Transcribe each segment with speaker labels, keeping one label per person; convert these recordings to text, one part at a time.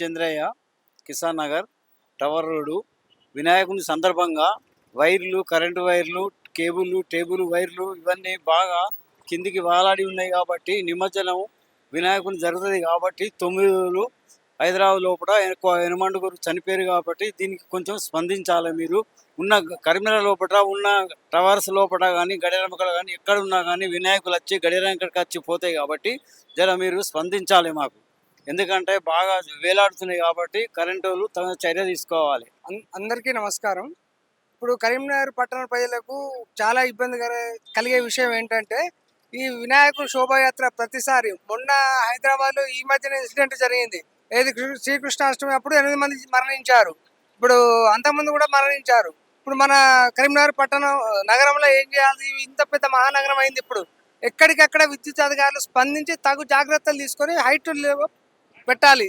Speaker 1: Chandraiah Kisan Nagar tower road. వినాయకుని సందర్భంగా వైర్లు కరెంటు వైర్లు కేబుల్ టేబుల్ వైర్లు ఇవన్నీ బాగా కిందికి వాలాడి ఉన్నాయి కాబట్టి నిమజ్జనం వినాయకుని జరుగుతుంది కాబట్టి తొమ్మిది రోజులు హైదరాబాద్ లోపల ఎనమండుగురు చనిపోయారు కాబట్టి దీనికి కొంచెం స్పందించాలి మీరు. ఉన్న కరీంనగర్ లోపల ఉన్న టవర్స్ లోపల కానీ గడియారమ్మకడ కానీ ఎక్కడ ఉన్నా కానీ వినాయకులు వచ్చి గడియారం ఇక్కడికి వచ్చి పోతాయి కాబట్టి జర మీరు స్పందించాలి మాకు. ఎందుకంటే బాగా వేలాడుతున్నాయి కాబట్టి కరెంటు వాళ్ళు చర్య తీసుకోవాలి.
Speaker 2: అందరికీ నమస్కారం. ఇప్పుడు కరీంనగర్ పట్టణ ప్రజలకు చాలా ఇబ్బందికర కలిగే విషయం ఏంటంటే ఈ వినాయకుడు శోభాయాత్ర ప్రతిసారి మొన్న హైదరాబాద్లో ఈ మధ్యన ఇన్సిడెంట్ జరిగింది. ఏది శ్రీకృష్ణాష్టమి అప్పుడు ఎనిమిది మంది మరణించారు. ఇప్పుడు అంతమంది కూడా మరణించారు. ఇప్పుడు మన కరీంనగర్ పట్టణం నగరంలో ఏం చేయాలి? ఇంత పెద్ద మహానగరం అయింది ఇప్పుడు. ఎక్కడికక్కడ విద్యుత్ అధికారులు స్పందించి తగు జాగ్రత్తలు తీసుకొని హైట్ పెట్టాలి.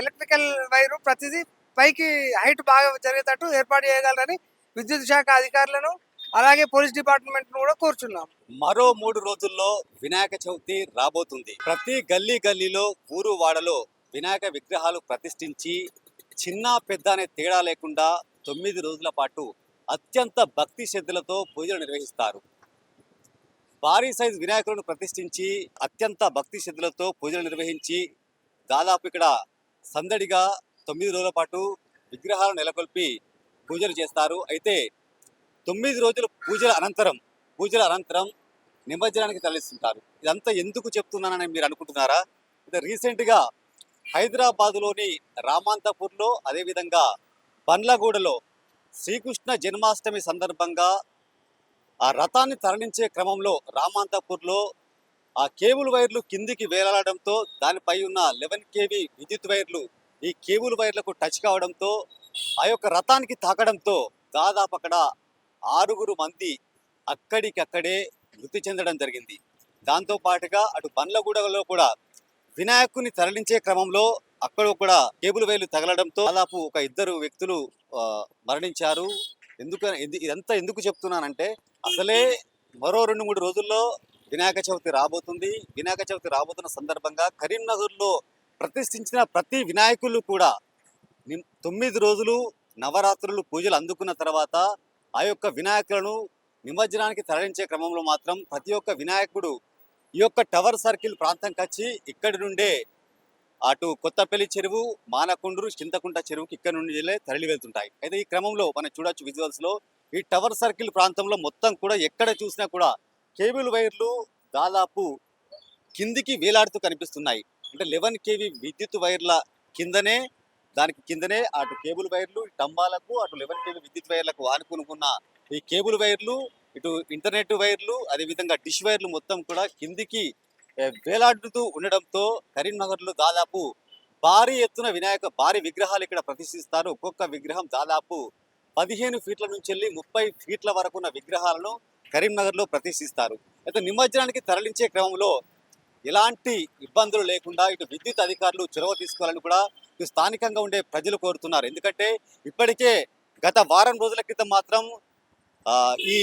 Speaker 2: ఎలక్ట్రికల్ వైరు ప్రతిదీ పైకి హైట్ బాగా జరిగేటట్టు ఏర్పాటు చేయగలరని విద్యుత్ శాఖ అధికారులను అలాగే పోలీస్ డిపార్ట్మెంట్ కూడా కోరుచున్నాం.
Speaker 3: మరో మూడు రోజుల్లో వినాయక చవితి రాబోతుంది. ప్రతి గల్లీ గల్లీలో ఊరు వాడలో వినాయక విగ్రహాలు ప్రతిష్ఠించి చిన్న పెద్ద అనే తేడా లేకుండా తొమ్మిది రోజుల పాటు అత్యంత భక్తి శ్రద్ధలతో పూజలు నిర్వహిస్తారు. భారీ సైజు వినాయకులను ప్రతిష్ఠించి అత్యంత భక్తి శ్రద్ధలతో పూజలు నిర్వహించి దాదాపు ఇక్కడ సందడిగా తొమ్మిది రోజుల పాటు విగ్రహాలను నెలకొల్పి పూజలు చేస్తారు. అయితే తొమ్మిది రోజుల పూజల అనంతరం పూజల అనంతరం నిమజ్జనానికి తరలిస్తుంటారు. ఇదంతా ఎందుకు చెప్తున్నానని మీరు అనుకుంటున్నారా? ఇది రీసెంట్గా హైదరాబాదులోని రామాంతపూర్లో అదేవిధంగా బండ్లగూడలో శ్రీకృష్ణ జన్మాష్టమి సందర్భంగా ఆ రథాన్ని తరలించే క్రమంలో రామాంతపూర్లో ఆ కేబుల్ వైర్లు కిందికి వేలాడడంతో దానిపై ఉన్న లెవెన్ కేవీ విద్యుత్ వైర్లు ఈ కేబుల్ వైర్లకు టచ్ కావడంతో ఆ యొక్క రథానికి తాకడంతో దాదాపు అక్కడ ఆరుగురు మంది అక్కడికక్కడే మృతి చెందడం జరిగింది. దాంతో పాటుగా అటు బండ్లగూడలో కూడా వినాయకుని తరలించే క్రమంలో అక్కడ కూడా కేబుల్ వైర్లు తగలడంతో దాదాపు ఒక ఇద్దరు వ్యక్తులు మరణించారు. ఎందుకు ఇదంతా ఎందుకు చెప్తున్నానంటే అసలే మరో రెండు మూడు రోజుల్లో వినాయక చవితి రాబోతుంది. వినాయక చవితి రాబోతున్న సందర్భంగా కరీంనగర్లో ప్రతిష్ఠించిన ప్రతి వినాయకులు కూడా తొమ్మిది రోజులు నవరాత్రులు పూజలు అందుకున్న తర్వాత ఆ యొక్క వినాయకులను నిమజ్జనానికి తరలించే క్రమంలో మాత్రం ప్రతి ఒక్క వినాయకుడు ఈ యొక్క టవర్ సర్కిల్ ప్రాంతంకి వచ్చి ఇక్కడి నుండే అటు కొత్తపల్లి చెరువు మానకుండ్రు చింతకుంట చెరువుకి ఇక్కడ నుండి వెళ్ళే తరలి వెళ్తుంటాయి. అయితే ఈ క్రమంలో మనం చూడొచ్చు విజువల్స్లో ఈ టవర్ సర్కిల్ ప్రాంతంలో మొత్తం కూడా ఎక్కడ చూసినా కూడా కేబుల్ వైర్లు దాదాపు కిందికి వేలాడుతూ కనిపిస్తున్నాయి. అంటే లెవెన్ కేవీ విద్యుత్ వైర్ల కిందనే దానికి కిందనే అటు కేబుల్ వైర్లు స్తంభాలకు అటు లెవెన్ కేవీ విద్యుత్ వైర్లకు ఆనుకునుకున్న ఈ కేబుల్ వైర్లు ఇటు ఇంటర్నెట్ వైర్లు అదేవిధంగా డిష్ వైర్లు మొత్తం కూడా కిందికి వేలాడుతూ ఉండడంతో కరీంనగర్లో దాదాపు భారీ ఎత్తున వినాయక భారీ విగ్రహాలు ఇక్కడ ప్రతిష్ఠిస్తారు. ఒక్కొక్క విగ్రహం దాదాపు పదిహేను ఫీట్ల నుంచి వెళ్ళి ముప్పై ఫీట్ల వరకు ఉన్న విగ్రహాలను కరీంనగర్లో ప్రతిష్ఠిస్తారు. అయితే నిమజ్జనానికి తరలించే క్రమంలో ఎలాంటి ఇబ్బందులు లేకుండా ఇటు విద్యుత్ అధికారులు చొరవ తీసుకోవాలని కూడా ఇటు స్థానికంగా ఉండే ప్రజలు కోరుతున్నారు. ఎందుకంటే ఇప్పటికే గత వారం రోజుల క్రితం మాత్రం ఈ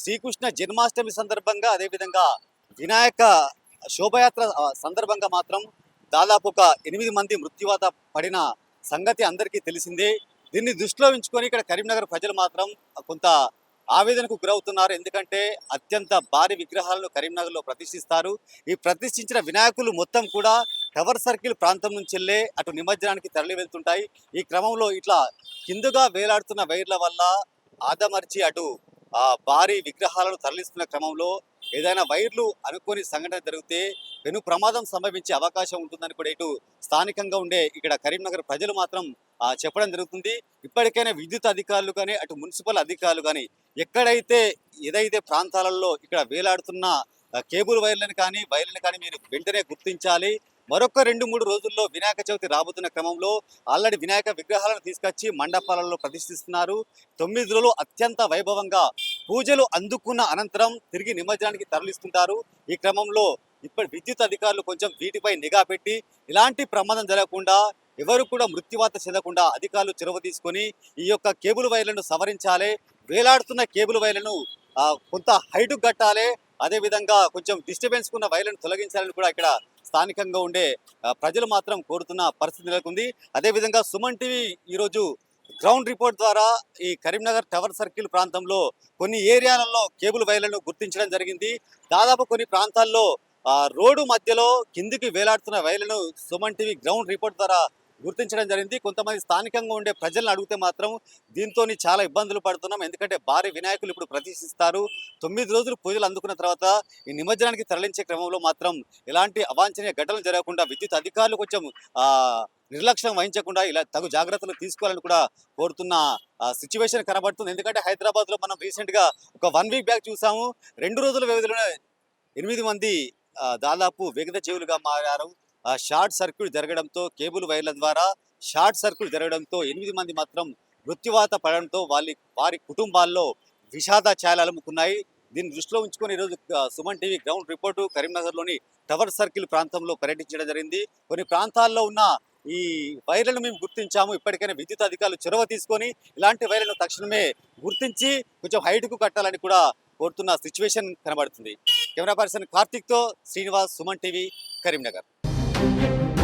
Speaker 3: శ్రీకృష్ణ జన్మాష్టమి సందర్భంగా అదేవిధంగా వినాయక శోభయాత్ర సందర్భంగా మాత్రం దాదాపు ఒక ఎనిమిది మంది మృత్యువాత పడిన సంగతి అందరికీ తెలిసిందే. దీన్ని దృష్టిలో ఉంచుకొని ఇక్కడ కరీంనగర్ ప్రజలు మాత్రం కొంత ఆవేదనకు గురవుతున్నారు. ఎందుకంటే అత్యంత భారీ విగ్రహాలను కరీంనగర్లో ప్రతిష్ఠిస్తారు. ఈ ప్రతిష్ఠించిన వినాయకులు మొత్తం కూడా టవర్ సర్కిల్ ప్రాంతం నుంచి వెళ్ళే అటు నిమజ్జనానికి తరలి వెళ్తుంటాయి. ఈ క్రమంలో ఇట్లా కిందుగా వేలాడుతున్న వైర్ల వల్ల ఆదమర్చి అటు భారీ విగ్రహాలను తరలిస్తున్న క్రమంలో ఏదైనా వైర్లు అనుకోని సంఘటన జరిగితే పెను ప్రమాదం సంభవించే అవకాశం ఉంటుందని కూడా ఇటు స్థానికంగా ఉండే ఇక్కడ కరీంనగర్ ప్రజలు మాత్రం చెప్పడం జరుగుతుంది. ఇప్పటికైనా విద్యుత్ అధికారులు కానీ అటు మున్సిపల్ అధికారులు కానీ ఎక్కడైతే ఏదైతే ప్రాంతాలలో ఇక్కడ వేలాడుతున్న కేబుల్ వైర్లను కానీ వైర్లను కానీ మీరు వెంటనే గుర్తించాలి. మరొక రెండు మూడు రోజుల్లో వినాయక చవితి రాబోతున్న క్రమంలో ఆల్రెడీ వినాయక విగ్రహాలను తీసుకొచ్చి మండపాలలో ప్రతిష్ఠిస్తున్నారు. తొమ్మిది రోజులు అత్యంత వైభవంగా పూజలు అందుకున్న అనంతరం తిరిగి నిమజ్జనానికి తరలిస్తుంటారు. ఈ క్రమంలో ఇప్పటి విద్యుత్ అధికారులు కొంచెం వీటిపై నిఘా పెట్టి ఇలాంటి ప్రమాదం జరగకుండా ఎవరు కూడా మృత్యువాత చెందకుండా అధికారులు చొరవ తీసుకొని ఈ యొక్క కేబుల్ వైర్లను సవరించాలి. వేలాడుతున్న కేబుల్ వైర్లను కొంత హైటు కట్టాలి. అదేవిధంగా కొంచెం డిస్టర్బెన్స్ ఉన్న వైర్లను తొలగించాలని కూడా ఇక్కడ స్థానికంగా ఉండే ప్రజలు మాత్రం కోరుతున్న పరిస్థితి నెలకొంది. అదేవిధంగా సుమన్ టీవీ ఈరోజు గ్రౌండ్ రిపోర్ట్ ద్వారా ఈ కరీంనగర్ టవర్ సర్కిల్ ప్రాంతంలో కొన్ని ఏరియాలలో కేబుల్ వైర్లను గుర్తించడం జరిగింది. దాదాపు కొన్ని ప్రాంతాల్లో రోడ్డు మధ్యలో కిందికి వేలాడుతున్న వైర్లను సుమన్ టీవీ గ్రౌండ్ రిపోర్ట్ ద్వారా గుర్తించడం జరిగింది. కొంతమంది స్థానికంగా ఉండే ప్రజలను అడిగితే మాత్రం దీంతో చాలా ఇబ్బందులు పడుతున్నాం. ఎందుకంటే భారీ వినాయకులు ఇప్పుడు ప్రతిష్ఠిస్తారు. తొమ్మిది రోజులు పూజలు అందుకున్న తర్వాత ఈ నిమజ్జనానికి తరలించే క్రమంలో మాత్రం ఎలాంటి అవాంఛనీయ ఘటనలు జరగకుండా విద్యుత్ అధికారులు కొంచెం నిర్లక్ష్యం వహించకుండా ఇలా తగు జాగ్రత్తలు తీసుకోవాలని కూడా కోరుతున్న సిచ్యువేషన్ కనబడుతుంది. ఎందుకంటే హైదరాబాద్లో మనం రీసెంట్గా ఒక వన్ వీక్ బ్యాక్ చూసాము. రెండు రోజుల వ్యవధిలోనే ఎనిమిది మంది దాదాపు విగత జీవులుగా మారారు. షార్ట్ సర్క్యూట్ జరగడంతో కేబుల్ వైర్ల ద్వారా షార్ట్ సర్క్యూట్ జరగడంతో ఎనిమిది మంది మాత్రం మృత్యువాత పడడంతో వాళ్ళ వారి కుటుంబాల్లో విషాద ఛాయలు అలుముకున్నాయి. దీన్ని దృష్టిలో ఉంచుకొని ఈరోజు సుమన్ టీవీ గ్రౌండ్ రిపోర్టు కరీంనగర్లోని టవర్ సర్కిల్ ప్రాంతంలో పర్యటించడం జరిగింది. కొన్ని ప్రాంతాల్లో ఉన్న ఈ వైర్లను మేము గుర్తించాము. ఇప్పటికైనా విద్యుత్ అధికారులు చొరవ తీసుకొని ఇలాంటి వైర్లను తక్షణమే గుర్తించి కొంచెం హైట్కు కట్టాలని కూడా కోరుతున్న సిచ్యువేషన్ కనబడుతుంది. Camera person కార్తిక్తో Srinivas Suman TV Karimnagar. Thank you.